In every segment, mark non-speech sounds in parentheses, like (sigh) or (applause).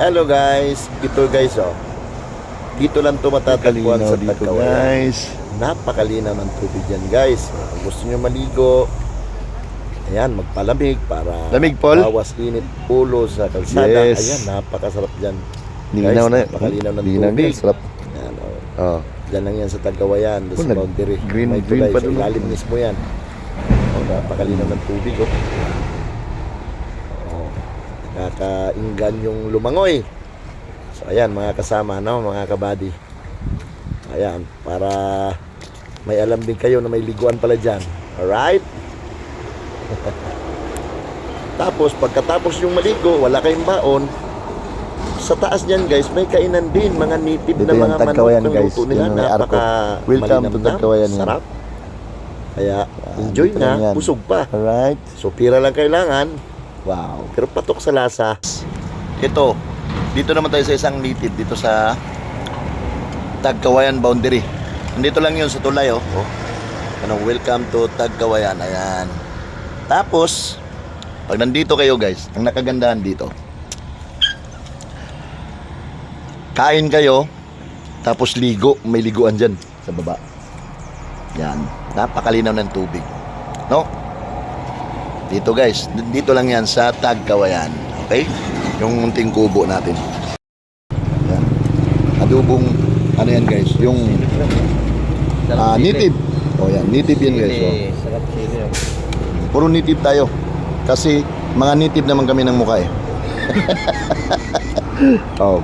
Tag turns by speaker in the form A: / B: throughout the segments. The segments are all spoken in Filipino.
A: Hello guys, ito guys oh. Dito lang to matatagpuan sa
B: dito
A: Tagkawayan.
B: guys.
A: Napakalinaw ng tubig yan guys. Kung gusto nyo maligo, ayan, magpalamig para
B: Lamig, Paul?
A: bawas init ulo sa kalsada.
B: Yes.
A: Ayan, napakasarap dyan.
B: Linaw na.
A: Napakalinaw ng
B: Linaw
A: tubig.
B: guys. Sarap.
A: Ayan, oh.
B: Oh.
A: Dyan lang yan sa doon
B: Oh,
A: sa boundary.
B: green-
A: May
B: green
A: tulay,
B: pa
A: sa
B: dun,
A: ilalim mismo yan. Oh, napakalinaw ng tubig. Oh, nakakainggan yung lumangoy. So ayan mga kasama no, mga kabady. Ayan, para may alam din kayo na may liguan pala dyan. Alright? (laughs) Tapos, pagkatapos yung maligo, wala kayong baon, sa taas niyan guys, may kainan din, mga native
B: Dito
A: na mga manok ng
B: guys.
A: luto nila.
B: Yun.
A: Napaka
B: Welcome to Tagkawayan yan.
A: Sarap. Kaya, enjoy
B: dito lang
A: na, busog pa.
B: Alright.
A: So, pira lang kailangan,
B: Wow.
A: pero patok sa lasa. Ito, dito naman tayo sa isang native, dito sa Tagkawayan Boundary. Nandito lang yun sa tulay, oh. oh. Ano, welcome to Tagkawayan. Ayan. Tapos, pag nandito kayo guys, ang nakagandahan dito, kain kayo, tapos ligo, may liguan dyan sa baba. Yan, napakalinaw ng tubig. No? Dito guys, dito lang yan sa Tagkawayan. Okay? Yung munting kubo natin. Yan. Adubong, ano yan guys, yung ah, native. O yan, native yan guys. Oh.
C: Oh.
A: Puro native tayo. Kasi mga native naman kami ng mukha eh. (laughs) oh.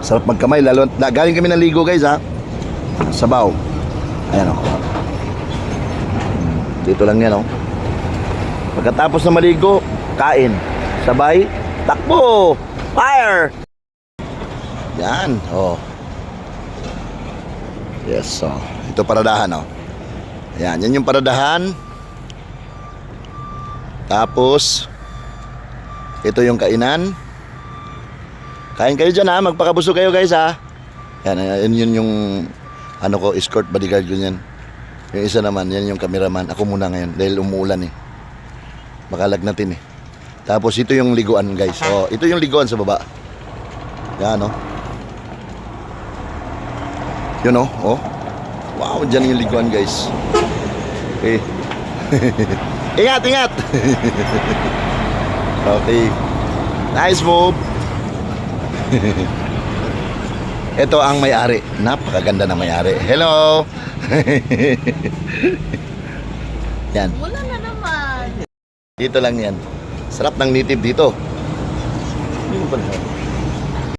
A: Sarap magkamay. Lalo, na, galing kami ng ligo guys ha. Sabaw. Ayan o. Dito lang yan o. Pagkatapos na maligo, kain. Sabay, takbo! Fire! Yan. Oh. Yes, so. Ito paradahan oh. Ayan, yan yung paradahan. Tapos, ito yung kainan. Kain kayo dyan ha, magpakabusog kayo guys ha. Yan, yan yun yung ano ko, escort bodyguard ko yan. Yung isa naman, yan yung cameraman. Ako muna ngayon dahil umuulan eh. Makalag natin eh. Tapos ito yung liguan guys. Oh, ito yung liguan sa baba. Yan oh. Yun oh, oh. Wow, dyan yung liguan guys. Okay. (laughs) ingat, ingat! (laughs) okay. Nice move. (laughs) Ito ang may-ari. Napakaganda ng may-ari. Hello! yan.
D: Wala na.
A: Dito lang yan. Sarap ng native dito.